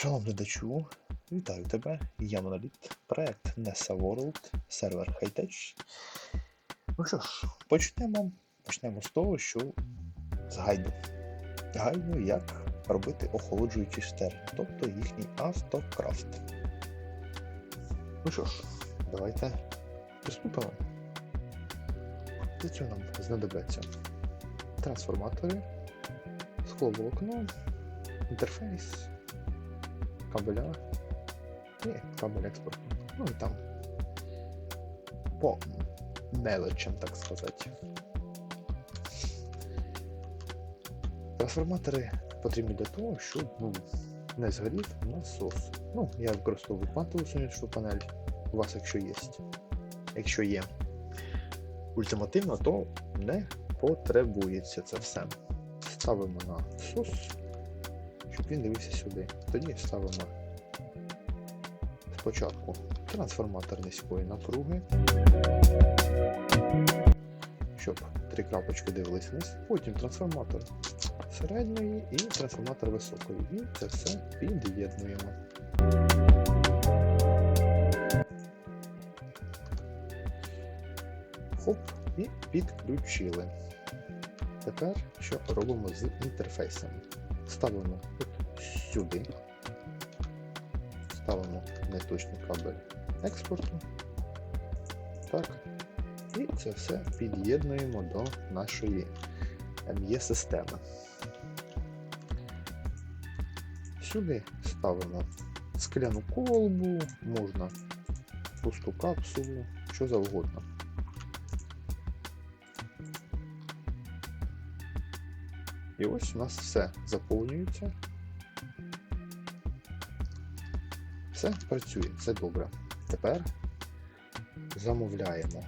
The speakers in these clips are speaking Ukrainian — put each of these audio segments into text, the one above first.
Шалом глядачу, вітаю тебе. Я Моноліт, проект NESA World, сервер Hightech. Ну що ж, почнемо. Почнемо з того, що з гайду. Гайду, як робити охолоджуючі стерни, тобто їхній автокрафт. Ну що ж, давайте приступимо. Для цього нам знадобляться трансформатори, скловолокно, інтерфейс, кабеля і кабель експорту. Ну і там по мелочам, так сказати. Трансформатори потрібні для того, щоб ну, не згорів насос. Ну, я використовую квантову сонячну панель, у вас якщо є. Якщо є ультимативно, то не потребується це все. Ставимо на сос, щоб він дивився сюди. Тоді ставимо спочатку трансформатор низької напруги, щоб три крапочки дивились вниз, потім трансформатор середньої і трансформатор високої. І це все під'єднуємо. Хоп, і підключили. Тепер що робимо з інтерфейсом? Ставимо сюди, ставимо неточний кабель експорту. Так. І це все під'єднуємо до нашої ME системи. Сюди ставимо скляну колбу, можна пусту капсулу, що завгодно. І ось у нас все заповнюється. Все працює, все добре. Тепер замовляємо.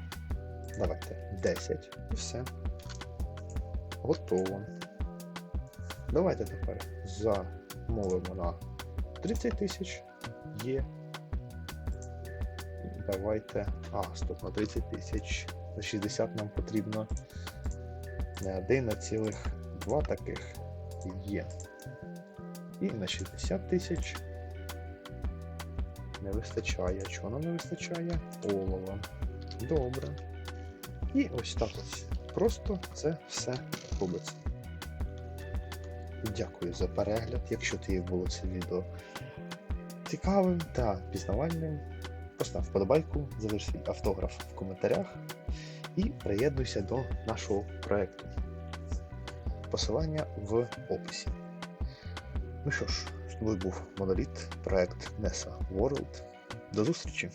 Давайте 10 і все. Готово. Давайте тепер замовимо на 30 тисяч. Є. Давайте. А, стоп, на 30 тисяч. На 60 нам потрібно не один, а цілих два таких є. І на 60 тисяч не вистачає. Чого нам не вистачає? Олова. Добре. І ось так ось. Просто це все робиться. Дякую за перегляд. Якщо тобі було це відео цікавим та пізнавальним, постав вподобайку, залиш свій автограф в коментарях і приєднуйся до нашого проєкту. Посилання в описі. Ну що ж, з тобою був Моноліт, проект NESA World. До зустрічі!